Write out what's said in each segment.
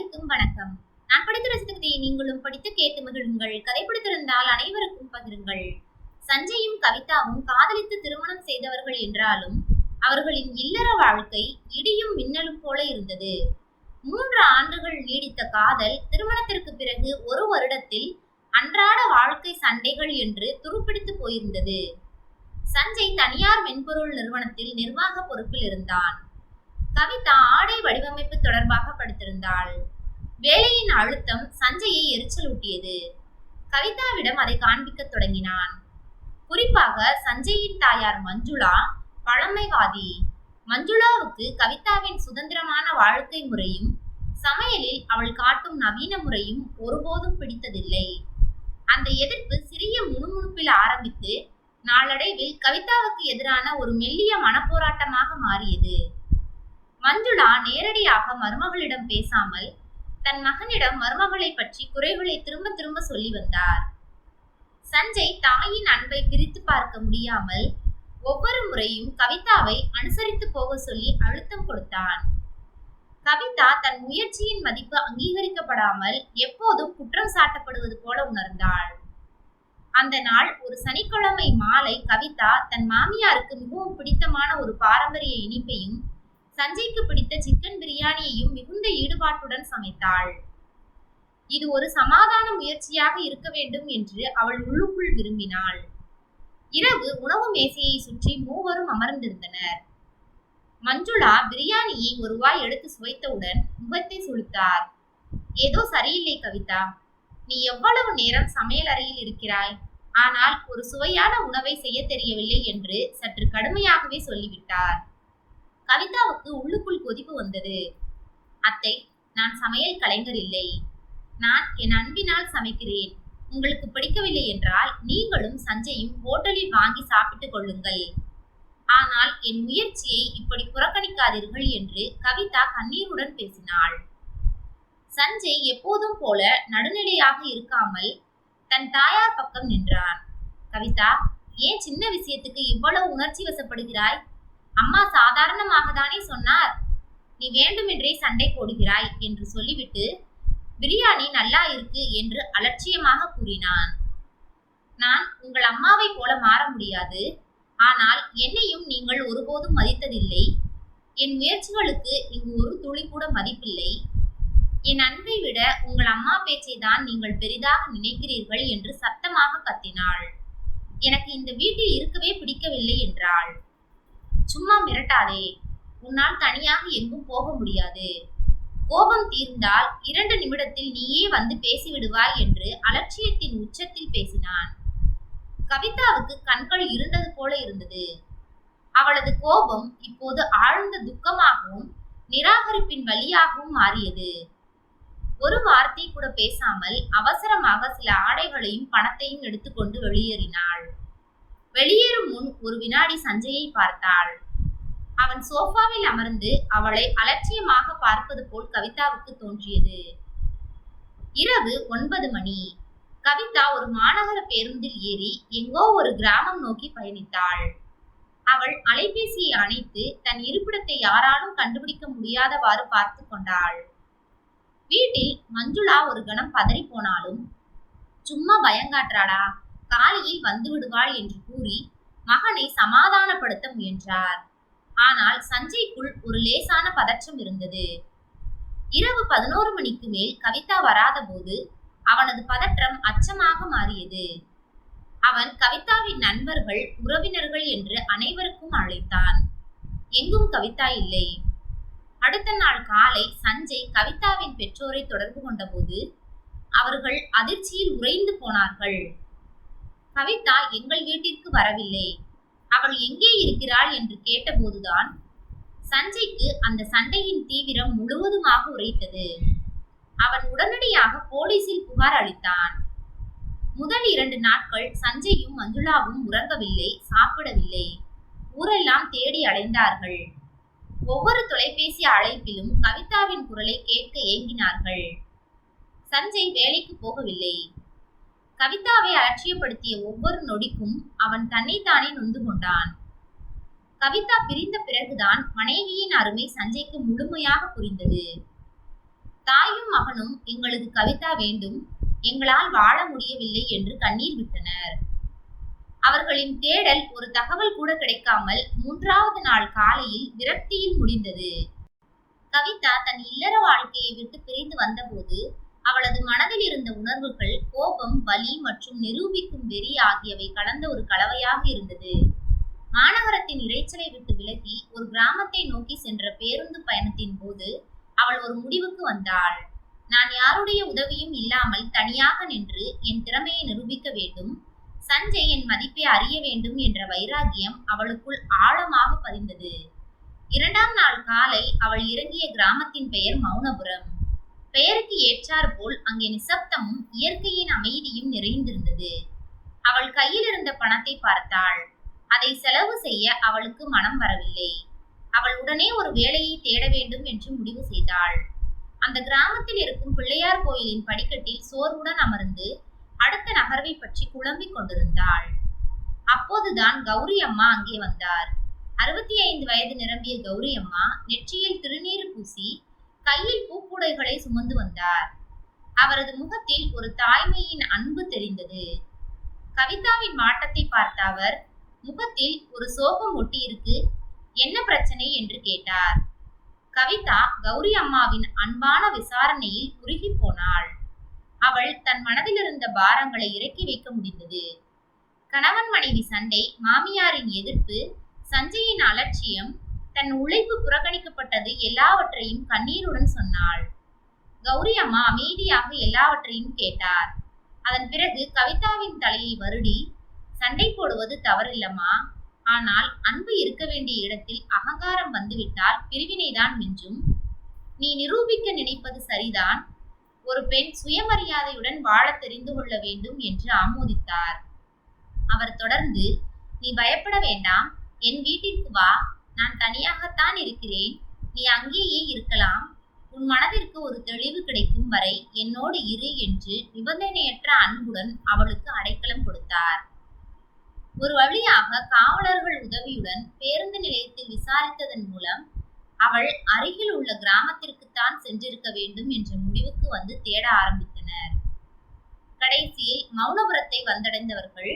அனைவருக்கும் வணக்கம். நான் படித்து ரசித்ததை நீங்களும் படித்து கேட்டு மகிழுங்கள். கதை பிடித்திருந்தால் அனைவருக்கும் பகிருங்கள். சஞ்சயும் கவிதாவும் காதலித்து திருமணம் செய்தவர்கள் என்றாலும் அவர்களின் இல்லற வாழ்க்கை இடியும் மின்னலும் போல இருந்தது. மூன்று ஆண்டுகள் நீடித்த காதல் திருமணத்திற்கு பிறகு ஒரு வருடத்தில் அன்றாட வாழ்க்கை சண்டைகள் என்று துருப்பிடித்து போயிருந்தது. சஞ்சய் தனியார் மென்பொருள் நிறுவனத்தில் நிர்வாக பொறுப்பில் இருந்தான். கவிதா ஆடை வடிவமைப்பு தொடர்பாக படுத்திருந்தாள். வேலையின் அழுத்தம் சஞ்சயை எரிச்சலூட்டியது. கவிதாவிடம் அதை காண்பிக்கத் தொடங்கினான். குறிப்பாக சஞ்சயின் தாயார் மஞ்சுளா பழமைவாதி. மஞ்சுளாவுக்கு கவிதாவின் சுதந்திரமான வாழ்க்கை முறையும் சமையலில் அவள் காட்டும் நவீன முறையும் ஒருபோதும் பிடித்ததில்லை. அந்த எதிர்ப்பு சிறிய முணுமுணுப்பில் ஆரம்பித்து நாளடைவில் கவிதாவுக்கு எதிரான ஒரு மெல்லிய மனப்போராட்டமாக மாறியது. மஞ்சுளா நேரடியாக மருமகளிடம் பேசாமல் தன் மகனிடம் மருமகளை பற்றி குறைகளை திரும்ப திரும்ப சொல்லி வந்தார். சஞ்சய் தாயின் அன்பை பிரித்து பார்க்க முடியாமல் ஒவ்வொரு முறையும் கவிதாவை அனுசரித்து போக சொல்லி அழுத்தம் கொடுத்தான். கவிதா தன் முயற்சியின் மதிப்பு அங்கீகரிக்கப்படாமல் எப்போதும் குற்றம் சாட்டப்படுவது போல உணர்ந்தாள். அந்த நாள் ஒரு சனிக்கிழமை மாலை கவிதா தன் மாமியாருக்கு மிகவும் பிடித்தமான ஒரு பாரம்பரிய இனிப்பையும் சஞ்சய்க்கு பிடித்த சிக்கன் பிரியாணியையும் மிகுந்த ஈடுபாட்டுடன் சமைத்தாள். இது ஒரு சமாதான முயற்சியாக இருக்க வேண்டும் என்று அவள் உள்ளுக்குள் விரும்பினாள். இரவு உணவு மேசையை சுற்றி மூவரும் அமர்ந்திருந்தனர். மஞ்சுளா பிரியாணியை ஒரு வாய் எடுத்து சுவைத்தவுடன் முகத்தை சுழித்தார். ஏதோ சரியில்லை கவிதா. நீ எவ்வளவு நேரம் சமையல் அறையில் இருக்கிறாய்? ஆனால் ஒரு சுவையான உணவை செய்ய தெரியவில்லை என்று சற்று கடுமையாகவே சொல்லிவிட்டார். கவிதாவுக்கு உள்ளுக்குள் கொதிப்பு வந்தது. அத்தை நான் சமையல் கலைஞர் இல்லை. நான் என் அன்பினால் சமைக்கிறேன். உங்களுக்கு பிடிக்கவில்லை என்றால் நீங்களும் சஞ்சயும் ஹோட்டலில் வாங்கி சாப்பிட்டுக் கொள்ளுங்கள். ஆனால் என் முயற்சியை இப்படி புறக்கணிக்காதீர்கள் என்று கவிதா கண்ணீருடன் பேசினாள். சஞ்சய் எப்போதும் போல நடுநிலையாக இருக்காமல் தன் தாயார் பக்கம் நின்றான். கவிதா ஏன் சின்ன விஷயத்துக்கு இவ்வளவு உணர்ச்சி வசப்படுகிறாய்? அம்மா சாதாரணமாக தானே சொன்னார். நீ வேண்டுமென்றே சண்டை போடுகிறாய் என்று சொல்லிவிட்டு பிரியாணி நல்லா இருக்கு என்று அலட்சியமாக கூறினான். நான் உங்கள் அம்மாவை போல மாற முடியாது. ஆனால் என்னையும் நீங்கள் ஒருபோதும் மதித்ததில்லை. என் முயற்சிகளுக்கு இங்கு ஒரு துளி கூட மதிப்பில்லை. என் அன்பை விட உங்கள் அம்மா பேச்சை தான் நீங்கள் பெரிதாக நினைக்கிறீர்கள் என்று சத்தமாக கத்தினாள். எனக்கு இந்த வீட்டில் இருக்கவே பிடிக்கவில்லை என்றாள். சும்மா மிரட்டாதே. உன்னால் தனியாக எங்கும் போக முடியாது. கோபம் தீர்ந்தால் இரண்டு நிமிடத்தில் நீயே வந்து பேசிவிடுவாய் என்று அலட்சியத்தின் உச்சத்தில் பேசினான். கவிதாவுக்கு கண்கள் இருண்டது போல இருந்தது. அவளது கோபம் இப்போது ஆழ்ந்த துக்கமாகவும் நிராகரிப்பின் வழியாகவும் மாறியது. ஒரு வார்த்தை கூட பேசாமல் அவசரமாக சில ஆடைகளையும் பணத்தையும் எடுத்துக்கொண்டு வெளியேறினாள். வெளியேறும் முன் ஒரு வினாடி சஞ்சயை பார்த்தாள். அவன் சோஃபாவில் அமர்ந்து அவளை அலட்சியமாக பார்ப்பது போல் கவிதாவுக்கு தோன்றியது. இரவு ஒன்பது மணி. கவிதா ஒரு மாநகர பேருந்தில் ஏறி எங்கோ ஒரு கிராமம் நோக்கி பயணித்தாள். அவள் அலைபேசியை அணைத்து தன் இருப்பிடத்தை யாராலும் கண்டுபிடிக்க முடியாதவாறு பார்த்து கொண்டாள். வீட்டில் மஞ்சுளா ஒரு கணம் பதறி போனாலும் சும்மா பயங்காற்றாடா காலையில் வந்து விடுவாள் என்று கூறி மகனை சமாதானப்படுத்த முயன்றார். ஆனால் சஞ்சய்க்குள் ஒரு லேசான பதற்றம் இருந்தது. இரவு பதினோரு மணிக்கு மேல் கவிதா வராத போது அவனது பதற்றம் அச்சமாக மாறியது. அவன் கவிதாவின் நண்பர்கள் உறவினர்கள் என்று அனைவருக்கும் அழைத்தான். எங்கும் கவிதா இல்லை. அடுத்த நாள் காலை சஞ்சய் கவிதாவின் பெற்றோரை தொடர்பு கொண்டபோது அவர்கள் அதிர்ச்சியில் உறைந்து போனார்கள். கவிதா எங்கள் வீட்டிற்கு வரவில்லை. அவள் எங்கே இருக்கிறாள் என்று கேட்டபோதுதான் சஞ்சய்க்கு அந்த சண்டையின் தீவிரம் முழுவதுமாக உரைத்தது. அவன் உடனடியாக போலீசில் புகார் அளித்தான். முதல் இரண்டு நாட்கள் சஞ்சயும் மஞ்சுளாவும் உறங்கவில்லை சாப்பிடவில்லை. ஊரெல்லாம் தேடி அலைந்தார்கள். ஒவ்வொரு தொலைபேசி அழைப்பிலும் கவிதாவின் குரலை கேட்க ஏங்கினார்கள். சஞ்சய் வேலைக்கு போகவில்லை. கவிதாவை அலட்சியப்படுத்திய ஒவ்வொரு நொடிக்கும் அவன் தன்னைத்தானே நொந்து கொண்டான். கவிதா பிரிந்த பிறகுதான் மனைவியின் அருமை சஞ்சய்க்கு முழுமையாக புரிந்தது. தாயும் மகனும் எங்களுக்கு கவிதா வேண்டும் எங்களால் வாழ முடியவில்லை என்று கண்ணீர் விட்டனர். அவர்களின் தேடல் ஒரு தகவல் கூட கிடைக்காமல் மூன்றாவது நாள் காலையில் விரக்தியில் முடிந்தது. கவிதா தன் இல்லற வாழ்க்கையை விட்டு பிரிந்து வந்தபோது அவளது மனதில் இருந்த உணர்வுகள் கோபம் வலி மற்றும் நிரூபிக்கும் வெறி ஆகியவை கலந்த ஒரு கலவையாக இருந்தது. மாநகரத்தின் இரைச்சலை விட்டு விலகி ஒரு கிராமத்தை நோக்கி சென்ற பேருந்து பயணத்தின் போது அவள் ஒரு முடிவுக்கு வந்தாள். நான் யாருடைய உதவியும் இல்லாமல் தனியாக நின்று என் திறமையை நிரூபிக்க வேண்டும் சஞ்சய் என் மதிப்பை அறிய வேண்டும் என்ற வைராகியம் அவளுக்குள் ஆழமாக பதிந்தது. இரண்டாம் நாள் காலை அவள் இறங்கிய கிராமத்தின் பெயர் மௌனபுரம். பெயருக்கு ஏற்றார் போல் அங்கே நிசப்தமும் இயற்கையின் அமைதியும் நிறைந்திருந்தது. அவள் கையில் இருந்த பணத்தை பார்த்தாள். அதை செலவு செய்ய அவளுக்கு மனம் வரவில்லை. அவள் உடனே ஒரு வேலையை தேட வேண்டும் என்று முடிவு செய்தாள். அந்த கிராமத்தில் இருக்கும் பிள்ளையார் கோயிலின் படிக்கட்டில் சோர்வுடன் அமர்ந்து அடுத்த நகர்வை பற்றி குழம்பிக் கொண்டிருந்தாள். அப்போதுதான் கௌரி அம்மா அங்கே வந்தார். அறுபத்தி ஐந்து வயது நிரம்பிய கௌரி அம்மா நெற்றியில் திருநீர் பூசி கையில் பூக்கூடைகளை சுமந்து வந்தார். அவரது முகத்தில் ஒரு தாய்மையின் அன்பு தெரிந்தது கவிதாவின் மாட்டத்தை பார்த்த அவர் முகத்தில் ஒரு சோகம் ஒட்டியிருக்கு என்ன பிரச்சனை? என்று கேட்டார். கவிதா கௌரி அம்மாவின் அன்பான விசாரணையில் உருகி போனாள். அவள் தன் மனதில் இருந்த பாரங்களை இறக்கி வைக்க முடிந்தது. கணவன் மனைவி சண்டை மாமியாரின் எதிர்ப்பு சஞ்சயின் அலட்சியம் தன் உழைப்பு புறக்கணிக்கப்பட்டது எல்லாவற்றையும் கண்ணீருடன் சொன்னாள். கௌரி அம்மா அமைதியாக எல்லாவற்றையும் கேட்டார். அதன் பிறகு கவிதாவின் தலையை வருடி சண்டை போடுவது தவறில்லம்மா. ஆனால் அன்பு இருக்க வேண்டிய இடத்தில் அகங்காரம் வந்துவிட்டால் பிரிவினைதான் மிஞ்சும். நீ நிரூபிக்க நினைப்பது சரிதான். ஒரு பெண் சுயமரியாதையுடன் வாழ தெரிந்து கொள்ள வேண்டும் என்று ஆமோதித்தார். அவர் தொடர்ந்து நீ பயப்பட வேண்டாம். என் வீட்டிற்கு வா. நான் தனியாகத்தான் இருக்கிறேன். நீ அங்கேயே இருக்கலாம். உன் மனதிற்கு ஒரு தெளிவு கிடைக்கும் வரை என்னோடு இரு என்று நிபந்தனையற்ற அன்புடன் அவளுக்கு அடைக்கலம் கொடுத்தார். ஒரு வழியாக காவலர்கள் உதவியுடன் பேருந்து நிலையத்தில் விசாரித்ததன் மூலம் அவள் அருகில் உள்ள கிராமத்திற்குத்தான் சென்றிருக்க வேண்டும் என்ற முடிவுக்கு வந்து தேட ஆரம்பித்தனர். கடைசியில் மௌனபுரத்தை வந்தடைந்தவர்கள்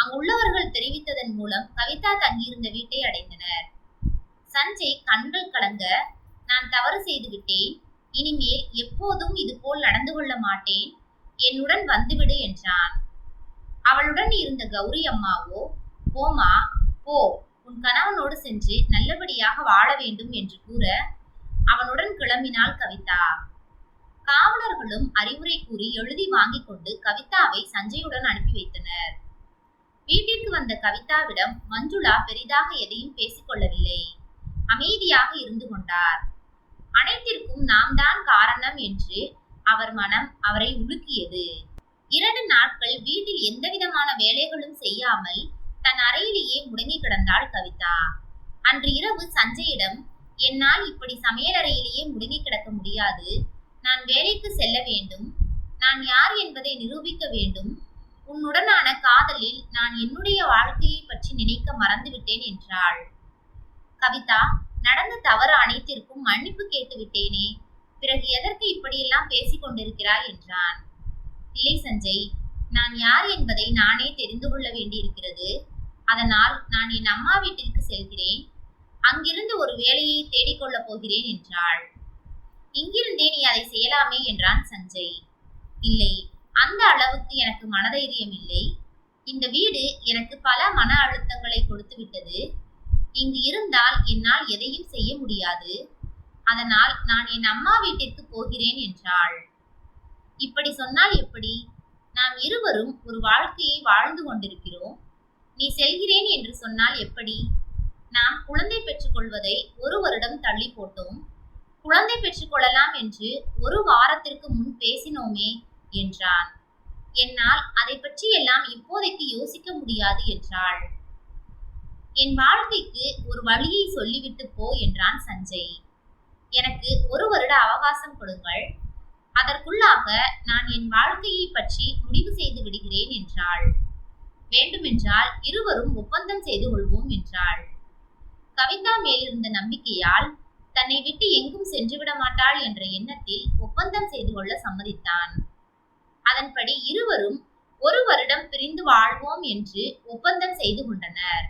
அங்குள்ளவர்கள் தெரிவித்ததன் மூலம் கவிதா தங்கியிருந்த வீட்டை அடைந்தனர். சஞ்சய் கண்கள் கலங்க நான் தவறு செய்து விட்டேன் இனிமேல் எப்போதும் இதுபோல் நடந்து கொள்ள மாட்டேன். என்னுடன் வந்துவிடு என்றான். அவளுடன் இருந்த கௌரி அம்மாவோ போமா போ. உன் கணவனோடு சென்று நல்லபடியாக வாழ வேண்டும் என்று கூற அவனுடன் கிளம்பினாள் கவிதா. காவலர்களும் அறிவுரை கூறி எழுதி வாங்கிக் கொண்டு கவிதாவை சஞ்சயுடன் அனுப்பி வைத்தனர். வீட்டிற்கு வந்த கவிதாவிடம் மஞ்சுளா பெரிதாக எதையும் பேசிக்கொள்ளவில்லை அமைதியாக இருந்து கொண்டார். அனைத்திற்கும் நாம் தான் காரணம் என்று அவர் மனம் அவரை உலுக்கியது. இரண்டு நாட்கள் வீட்டில் எந்தவிதமான வேலைகளும் செய்யாமல் தன் அறையிலேயே முடங்கி கிடந்தாள் கவிதா. அன்று இரவு சஞ்சயிடம் என்னால் இப்படி சமையலறையிலேயே முடங்கி கிடக்க முடியாது. நான் வேலைக்கு செல்ல வேண்டும். நான் யார் என்பதை நிரூபிக்க வேண்டும். உன்னுடனான காதலில் நான் என்னுடைய வாழ்க்கையை பற்றி நினைக்க மறந்துவிட்டேன் என்றாள். கவிதா நடந்த தவறு அனைத்திற்கும் மன்னிப்பு கேட்டு விட்டேனே பிறகு எதற்கு இப்படியெல்லாம் பேசிக் கொண்டிருக்கிறாய்? என்றான். இல்லை சஞ்சய் நான் யார் என்பதை நானே தெரிந்து கொள்ள வேண்டியிருக்கிறது. அதனால் நான் என் அம்மா வீட்டிற்கு செல்கிறேன். அங்கிருந்து ஒரு வேலையை தேடிக்கொள்ளப் போகிறேன் என்றாள். இங்கிருந்தே நீ அதை செய்யலாமே என்றான் சஞ்சய். இல்லை அந்த அளவுக்கு எனக்கு மனதைரியம் இல்லை. இந்த வீடு எனக்கு பல மன அழுத்தங்களை கொடுத்து விட்டது இங்கு இருந்தால் என்னால் எதையும் செய்ய முடியாது. அதனால் நான் என் அம்மா வீட்டிற்கு போகிறேன் என்றாள். இப்படி சொன்னால் எப்படி? நாம் இருவரும் ஒரு வாழ்க்கையை வாழ்ந்து கொண்டிருக்கிறோம். நீ செல்கிறேன் என்று சொன்னால் எப்படி? நாம் குழந்தை பெற்றுக்கொள்வதை ஒரு வருடம் தள்ளி போட்டோம். குழந்தை பெற்றுக்கொள்ளலாம் என்று ஒரு வாரத்திற்கு முன் பேசினோமே என்றான். என்னால் அதை பற்றி எல்லாம் இப்போதைக்கு யோசிக்க முடியாது என்றாள். என் வாழ்க்கைக்கு ஒரு வழியை சொல்லிவிட்டு போ என்றான் சஞ்சய். எனக்கு ஒரு வருட அவகாசம் கொடுங்கள். அதற்குள்ளாக நான் என் வாழ்க்கையை பற்றி முடிவு செய்து விடுகிறேன் என்றாள். வேண்டுமென்றால் இருவரும் ஒப்பந்தம் செய்து கொள்வோம் என்றாள். கவிதா மேலிருந்த நம்பிக்கையால் தன்னை விட்டு எங்கும் சென்றுவிட மாட்டாள் என்ற எண்ணத்தில் ஒப்பந்தம் செய்து கொள்ள சம்மதித்தான். அதன்படி இருவரும் ஒரு வருடம் பிரிந்து வாழ்வோம் என்று ஒப்பந்தம் செய்து கொண்டனர்.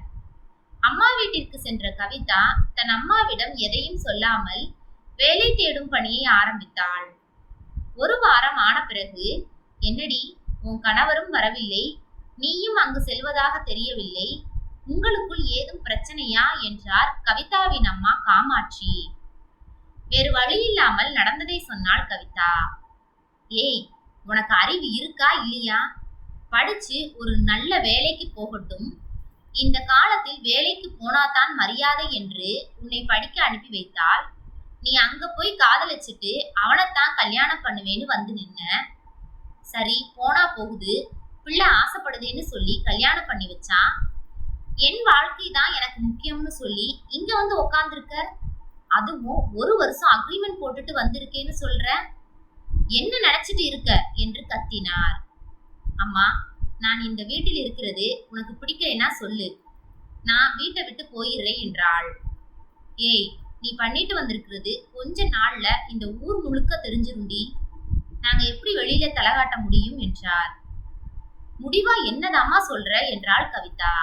அம்மா வீட்டிற்கு சென்ற கவிதா தன் அம்மாவிடம் எதையும் சொல்லாமல் வேலை தேடும் பணியை ஆரம்பித்தாள். ஒரு வாரம் ஆன பிறகு என்னடி உன் கணவரும் வரவில்லை. நீயும் அங்கு செல்வதாக தெரியவில்லை. உங்களுக்குள் ஏதும் பிரச்சனையா? என்றார் கவிதாவின் அம்மா காமாட்சி. வேறு வழி இல்லாமல் நடந்ததை சொன்னாள் கவிதா. ஏய் உனக்கு அறிவு இருக்கா இல்லையா? படிச்சு ஒரு நல்ல வேலைக்கு போகட்டும். இந்த காலத்தில் வேலைக்கு போனாதான் மரியாதை என்று உன்னை படிக்க அனுப்பி வைத்தால் நீ அங்க போய் காதலிச்சிட்டு அவனைத்தான் கல்யாணம் பண்ணுவேன்னு வந்து நின்ன. சரி போனா போகுது. பிள்ளை ஆசைப்படுதேன்னு சொல்லி கல்யாணம் பண்ணி வச்சான் என் வாழ்க்கை தான் எனக்கு முக்கியம்னு சொல்லி இங்க வந்து உக்காந்துருக்க? அதுவும் ஒரு வருஷம் அக்ரிமெண்ட் போட்டுட்டு வந்திருக்கேன்னு சொல்ற? என்ன நினைச்சிட்டு இருக்க? என்று கத்தினார். அம்மா நான் இந்த வீட்டில் இருக்கிறது உனக்கு பிடிக்கலைன்னா சொல்லு. நான் வீட்டை விட்டு போயிடுறேன் என்றாள். ஏய் நீ பண்ணிட்டு வந்திருக்கிறது கொஞ்ச நாள்ல இந்த ஊர் முழுக்க தெரிஞ்சிருண்டி நாங்க எப்படி வெளியில தலகாட்ட முடியும் என்றார். முடிவா என்னதாம்மா சொல்ற என்றாள் கவிதா.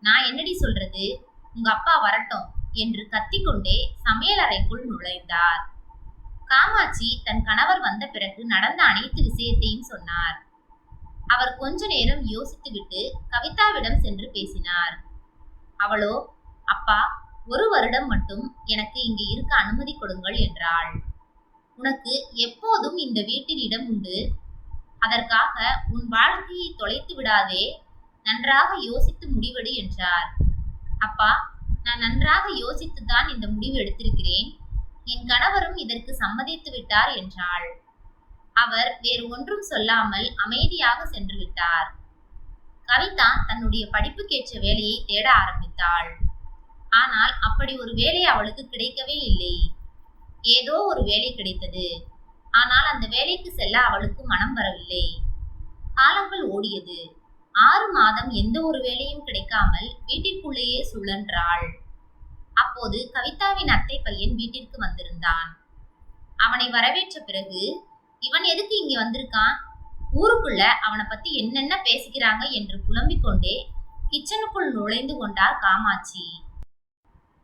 நான் என்னடி சொல்றது? உங்க அப்பா வரட்டும் என்று கத்திக்கொண்டே சமையலறைக்குள் நுழைந்தார். காமாட்சி தன் கணவர் வந்த பிறகு நடந்த அனைத்து விஷயத்தையும் சொன்னார். அவர் கொஞ்ச நேரம் யோசித்துவிட்டு கவிதாவிடம் சென்று பேசினார். அவளோ அப்பா ஒரு வருடம் மட்டும் எனக்கு இங்கு இருக்க அனுமதி கொடுங்கள் என்றாள். உனக்கு எப்போதும் இந்த வீட்டில் இடம் உண்டு. அதற்காக உன் வாழ்க்கையை தொலைத்து விடாதே. நன்றாக யோசித்து முடிவெடு என்றார். அப்பா நான் நன்றாக யோசித்துதான் இந்த முடிவு எடுத்திருக்கிறேன். என் கணவரும் இதற்கு சம்மதித்து விட்டார் என்றாள். அவர் வேறு ஒன்றும் சொல்லாமல் அமைதியாக சென்று விட்டார். கவிதா தன்னுடைய படிப்புக்கேற்ற வேலையை தேட ஆரம்பித்தாள். ஆனால் அப்படி ஒரு வேலை அவளுக்கு கிடைக்கவே இல்லை. ஏதோ ஒரு வேலை கிடைத்தது. ஆனால் அந்த வேலைக்கு செல்ல அவளுக்கு மனம் வரவில்லை. காலங்கள் ஓடியது. ஆறு மாதம் எந்த ஒரு வேலையும் கிடைக்காமல் வீட்டிற்குள்ளேயே சுழன்றாள். அப்போது கவிதாவின் அத்தை பையன் வீட்டிற்கு வந்திருந்தான். அவனை வரவேற்ற பிறகு இவன் எதுக்கு இங்க வந்திருக்கான்? ஊருக்குள்ள அவனை பத்தி என்னென்ன பேசிக்கிறாங்க என்று புலம்பிக் கொண்டே கிச்சனுக்குள் நுழைந்து கொண்டார் காமாட்சி.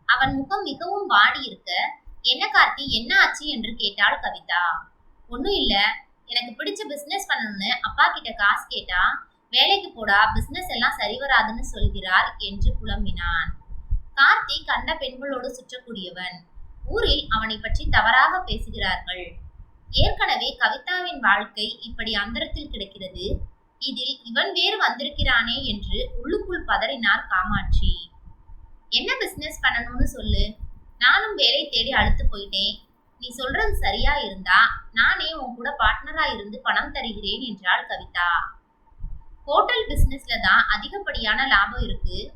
அவன் முகம் மிகவும் வாடி இருக்க என்ன கார்த்தி என்ன ஆச்சு? என்று கேட்டாள் கவிதா. ஒன்றும் இல்ல. எனக்கு பிடிச்ச பிசினஸ் பண்ணணும்னு அப்பா கிட்ட காசு கேட்டா வேலைக்கு போடா பிசினஸ் எல்லாம் சரி வராதுன்னு சொல்கிறார் என்று புலம்பினான். கார்த்தி கண்ட பெண்களோடு சுற்றக்கூடியவன். ஊரில் அவனை பற்றி தவறாக பேசுகிறார்கள். ஏற்கனவே கவிதாவின் வாழ்க்கை இப்படி அந்தரத்தில் கிடக்கிறது. இதில் இவன் வேறு வந்திருக்கிறானே என்று உள்ளுக்குள் பதறினார் காமாட்சி. என்ன பிசினஸ் பண்ணணும்னு சொல்லு. நானும் வேலை தேடி அழுத்து போயிட்டேன். நீ சொல்றது சரியா இருந்தா நானே உன் கூட பார்ட்னரா இருந்து பணம் தருகிறேன் என்றாள் கவிதா. ஹோட்டல் பிசினஸ்ல தான் அதிகப்படியான லாபம் இருக்கு.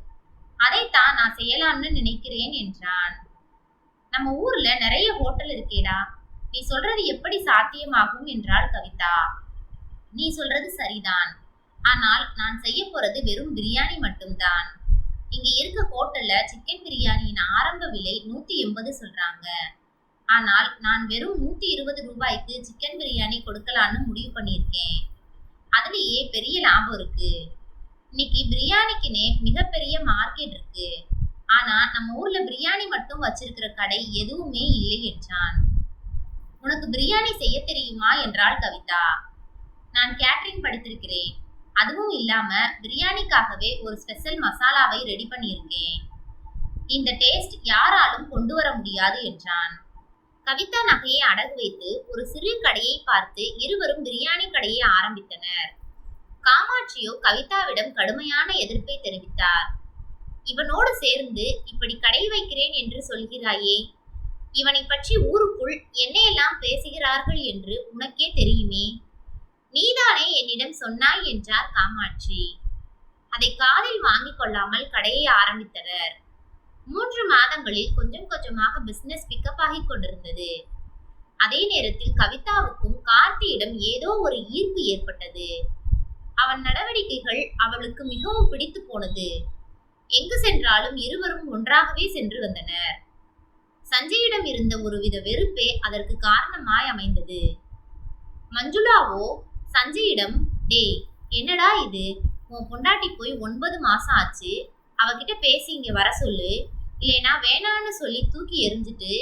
அதைத்தான் நான் செய்யலாம்னு நினைக்கிறேன் என்றான். நம்ம ஊர்ல நிறைய ஹோட்டல் இருக்கேடா. நீ சொல்றது எப்படி சாத்தியமாகும் என்றாள் கவிதா. நீ சொல்றது சரிதான். ஆனால் நான் செய்ய போறது வெறும் பிரியாணி மட்டும்தான். இங்க இருக்க ஹோட்டல்ல சிக்கன் பிரியாணியின் ஆரம்ப விலை நூத்தி எண்பது சொல்றாங்க. ஆனால் நான் வெறும் நூத்தி இருபது ரூபாய்க்கு சிக்கன் பிரியாணி கொடுக்கலான்னு முடிவு பண்ணியிருக்கேன். அதுலேயே பெரிய லாபம் இருக்கு. இன்னைக்கு பிரியாணிக்குனே மிகப்பெரிய மார்க்கெட் இருக்கு. ஆனா நம்ம ஊர்ல பிரியாணி மட்டும் வச்சிருக்கிற கடை எதுவுமே இல்லை என்றான். உனக்கு பிரியாணி செய்ய தெரியுமா என்றாள் கவிதா. நான் கேட்ரிங் படித்திருக்கிறேன். அதுவும் இல்லாம பிரியாணிக்காகவே ஒரு ஸ்பெஷல் மசாலாவை ரெடி பண்ணியிருக்கேன். இந்த டேஸ்ட் யாராலும் கொண்டு வர முடியாது என்றான். கவிதா நகையை அடகு வைத்து ஒரு சிறு கடையை பார்த்து இருவரும் பிரியாணி கடையை ஆரம்பித்தனர். காமாட்சியோ கவிதாவிடம் கடுமையான எதிர்ப்பை தெரிவித்தார். இவனோடு சேர்ந்து இப்படி கடை வைக்கிறேன் என்று சொல்கிறாயே இவனை பற்றி ஊருக்குள் என்னையெல்லாம் பேசுகிறார்கள் என்று உனக்கே தெரியுமே? நீதானே என்னிடம் சொன்னாய் என்றார் காமாட்சி. அதை காதில் வாங்கிக் கொள்ளாமல் கடையை ஆரம்பித்தனர். மூன்று மாதங்களில் கொஞ்சம் கொஞ்சமாக பிசினஸ் பிக்கப் ஆகிக் கொண்டிருந்தது. அதே நேரத்தில் கவிதாவுக்கும் கார்த்தியிடம் ஏதோ ஒரு ஈர்ப்பு ஏற்பட்டது. அவன் நடவடிக்கைகள் அவளுக்கு மிகவும் பிடித்து போனது. எங்கு சென்றாலும் இருவரும் ஒன்றாகவே சென்று வந்தனர். சஞ்சயிடம் இருந்த ஒருவித வெறுப்பே அதற்கு காரணமாய் அமைந்தது. மஞ்சுளாவோ சஞ்சயிடம் டேய் என்னடா இது? உன் பொண்டாட்டி போய் ஒன்பது மாசம் ஆச்சு. அவகிட்ட பேசி இங்க வர சொல்லு. இல்லைனா வேணான்னு சொல்லி தூக்கி எரிஞ்சுட்டு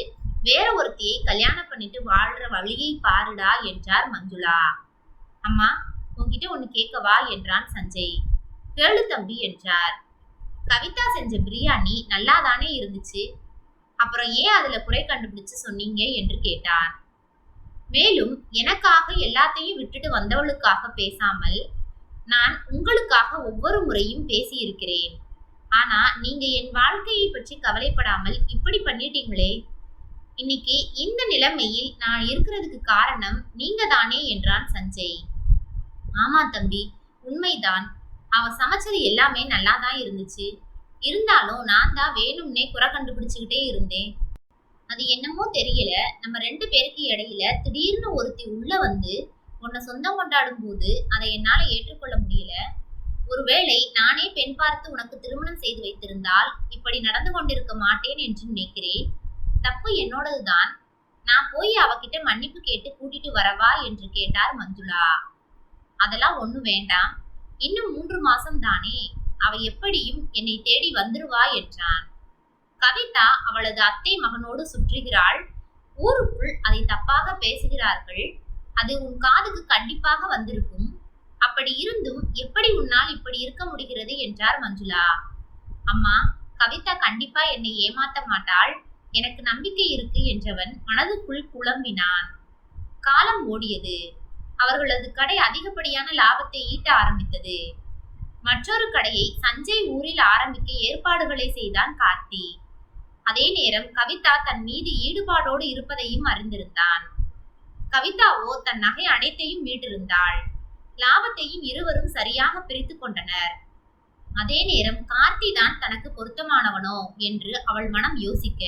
வேற ஒருத்தியை கல்யாணம் பண்ணிட்டு வாழ்ற வழியை பாருடா என்றார் மஞ்சுளா. அம்மா உன்கிட்ட ஒன்னு கேட்கவா என்றான் சஞ்சய். கேளு தம்பி என்றார். கவிதா செஞ்ச பிரியாணி நல்லாதானே இருந்துச்சு. அப்புறம் ஏன் அதுல குறை கண்டுபிடிச்சு சொன்னீங்க என்று கேட்டான் மேலும் எனக்காக எல்லாத்தையும் விட்டுட்டு வந்தவளுக்காக பேசாமல் நான் உங்களுக்காக ஒவ்வொரு முறையும் பேசியிருக்கிறேன். ஆனா நீங்க என் வாழ்க்கையை பற்றி கவலைப்படாமல் இப்படி பண்ணிட்டீங்களே? இன்னைக்கு இந்த நிலைமையில் நான் இருக்கிறதுக்கு காரணம் நீங்க தானே என்றான் சஞ்சய். ஆமா தம்பி உண்மைதான். அவ சமைச்சது எல்லாமே நல்லா தான் இருந்துச்சு. இருந்தாலும் நான் தான் வேணும்னே குறை கண்டுபிடிச்சுக்கிட்டே இருந்தேன். அது என்னமோ தெரியல. நம்ம ரெண்டு பேருக்கு இடையில திடீர்னு ஒருத்தி உள்ள வந்து உன்னை சொந்தம் கொண்டாடும் போது அதை என்னால ஏற்றுக்கொள்ள முடியல. ஒருவேளை நானே பெண் பார்த்து உனக்கு திருமணம் செய்து வைத்திருந்தால் இப்படி நடந்து கொண்டிருக்க மாட்டேன் என்று நினைக்கிறேன். தப்பு என்னோடதுதான். நான் போய் அவகிட்ட மன்னிப்பு கேட்டு கூட்டிட்டு வரவா என்று கேட்டார் மஞ்சுளா. அதெல்லாம் ஒன்றும் வேண்டாம். இன்னும் மூன்று மாசம் தானே அவ எப்படியும் என்னை தேடி வந்துருவா என்றான். கவிதா அவளது அத்தை மகனோடு சுற்றுகிறாள். ஊருக்குள் அதை தப்பாக பேசுகிறார்கள். அது உன் காதுக்கு கண்டிப்பாக வந்திருக்கும். அப்படி இருந்தும் எப்படி உன்னால் இப்படி இருக்க முடிகிறது என்றார் மஞ்சுளா. அம்மா கவிதா கண்டிப்பா என்னை ஏமாத்த மாட்டாள். எனக்கு நம்பிக்கை இருக்கு என்றவன் மனதுக்குள் குழம்பினான். காலம் ஓடியது. அவர்களது கடை அதிகப்படியான லாபத்தை ஈட்ட ஆரம்பித்தது. மற்றொரு கடையை சஞ்சய் ஊரில் ஆரம்பிக்க ஏற்பாடுகளை செய்தான் கார்த்தி. அதே நேரம் கவிதா தன் மீது ஈடுபாடோடு இருப்பதையும் அறிந்திருந்தான். கவிதாவோ தன் நகை அனைத்தையும் மீட்டிருந்தாள். லாபத்தையும் இருவரும் சரியாக பிரித்து கொண்டனர். அதே நேரம் கார்த்தி தான் தனக்கு பொருத்தமானவனோ என்று அவள் மனம் யோசிக்க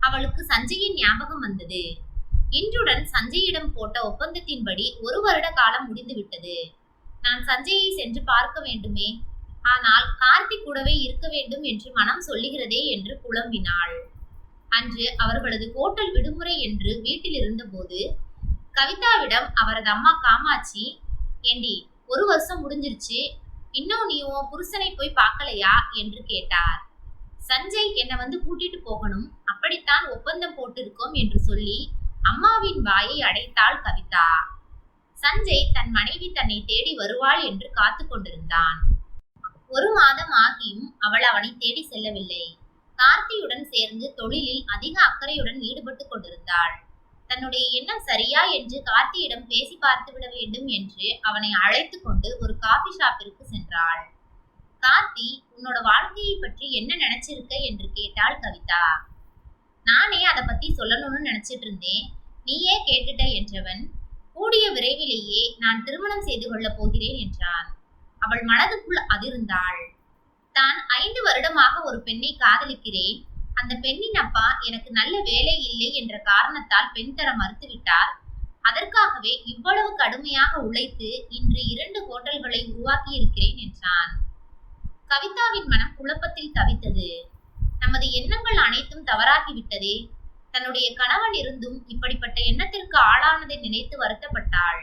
அவளுக்கு சஞ்சயின் ஞாபகம் வந்தது. இன்றுடன் சஞ்சயிடம் போட்ட ஒப்பந்தத்தின்படி ஒரு வருட காலம் முடிந்துவிட்டது. நான் சஞ்சயை சென்று பார்க்க வேண்டுமே. ஆனால் கார்த்தி கூடவே இருக்க வேண்டும் என்று மனம் சொல்லுகிறதே என்று புலம்பினாள். அன்று அவர்களது ஹோட்டல் விடுமுறை என்று வீட்டில் இருந்தபோது கவிதாவிடம் அவரது அம்மா காமாட்சி ஏண்டி ஒரு வருஷம் முடிஞ்சிருச்சு. இன்னும் நீ உன் புருஷனை போய் பார்க்கலையா? என்று கேட்டார். சஞ்சய் என்னை வந்து கூட்டிட்டு போகணும். அப்படித்தான் ஒப்பந்தம் போட்டிருக்கோம் என்று சொல்லி அம்மாவின் வாயை அடைத்தாள் கவிதா. சஞ்சய் தன் மனைவி தன்னை தேடி வருவாள் என்று காத்து கொண்டிருந்தான். ஒரு மாதம் ஆகியும் அவள் அவனை தேடி செல்லவில்லை. கார்த்தியுடன் சேர்ந்து தொழிலில் அதிக அக்கறையுடன் ஈடுபட்டு கொண்டிருந்தாள். தன்னுடைய எண்ணம் சரியா என்று கார்த்தியிடம் பேசி பார்த்து விட வேண்டும் என்று அவனை அழைத்து கொண்டு ஒரு காபி ஷாப்பிற்கு சென்றாள். கார்த்தி உன்னோட வாழ்க்கையை பற்றி என்ன நினைச்சிருக்க? என்று கேட்டாள் கவிதா. நானே அதை பத்தி சொல்லணும்னு நினைச்சிட்டு இருந்தேன். நீயே கேட்டுட்ட என்றவன். கூடிய விரைவிலேயே நான் திருமணம் செய்து கொள்ளப் போகிறேன் என்றான். அவள் மனதுக்குள் அதிர்ந்தாள். தான் ஐந்து வருடமாக ஒரு பெண்ணை காதலிக்கிறேன். அந்த பெண்ணின் அப்பா எனக்கு நல்ல வேலை இல்லை என்ற காரணத்தால் பெண் தர மறுத்துவிட்டார். அதற்காகவே இவ்வளவு கடுமையாக உழைத்து இன்று இரண்டு ஹோட்டல்களை உருவாக்கி இருக்கிறேன் என்றான். கவிதாவின் மனம் குழப்பத்தில் தவித்தது. நமது எண்ணங்கள் அனைத்தும் தவறாகிவிட்டதே. தன்னுடைய கணவன் இருந்தும் இப்படிப்பட்ட எண்ணத்திற்கு ஆளானதை நினைத்து வருத்தப்பட்டாள்.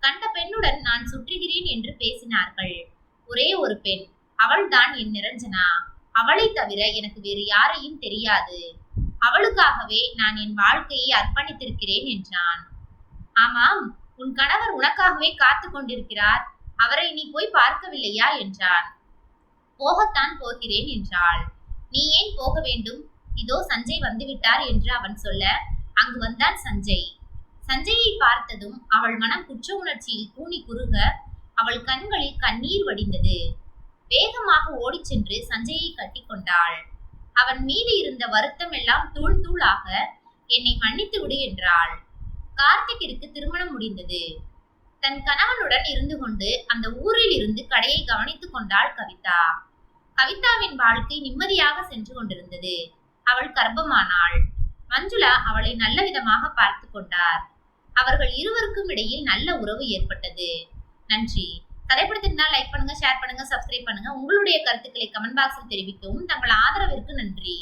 கண்ட பெண்ணுடன் நான் சுற்றுகிறேன் என்று பேசினார்கள். ஒரே ஒரு பெண் அவள்தான் என் நிரஞ்சனா. அவளை தவிர எனக்கு வேறு யாரையும் தெரியாது. அவளுக்காகவே நான் என் வாழ்க்கையை அர்ப்பணித்திருக்கிறேன் என்றான். ஆமாம் உன் கணவர் உனக்காகவே காத்து கொண்டிருக்கிறார். அவரை நீ போய் பார்க்கவில்லையா? என்றான். போகத்தான் போகிறேன் என்றாள். நீ ஏன் போக வேண்டும்? இதோ சஞ்சய் வந்துவிட்டார் என்று அவன் சொல்ல அங்கு வந்தான் சஞ்சய். சஞ்சயை பார்த்ததும் அவள் மனம் குற்ற உணர்ச்சியில் கூனி குறுக அவள் கண்களில் கண்ணீர் வடிந்தது. வேகமாக ஓடிச் சென்று சஞ்சயை கட்டிக்கொண்டாள் அவன் மீது இருந்த வருத்தம் எல்லாம் தூள் தூளாக என்னை மன்னித்து விடு என்றாள். கார்த்திகிற்கு திருமணம் முடிந்தது. தன் கணவனுடன் இருந்து கொண்டு அந்த ஊரில் இருந்து கடையை கவனித்துக் கொண்டாள் கவிதா. கவிதாவின் வாழ்க்கை நிம்மதியாக சென்று கொண்டிருந்தது. அவள் கர்ப்பமானாள். மஞ்சுளா அவளை நல்ல விதமாக பார்த்து கொண்டார். அவர்கள் இருவருக்கும் இடையில் நல்ல உறவு ஏற்பட்டது. நன்றி. கதை லைக் பண்ணுங்க ஷேர் பண்ணுங்க சப்ஸ்கிரைப் பண்ணுங்க. உங்களுடைய கருத்துக்களை கமெண்ட் பாக்ஸில் தெரிவிக்கவும் தங்கள் ஆதரவிற்கு நன்றி.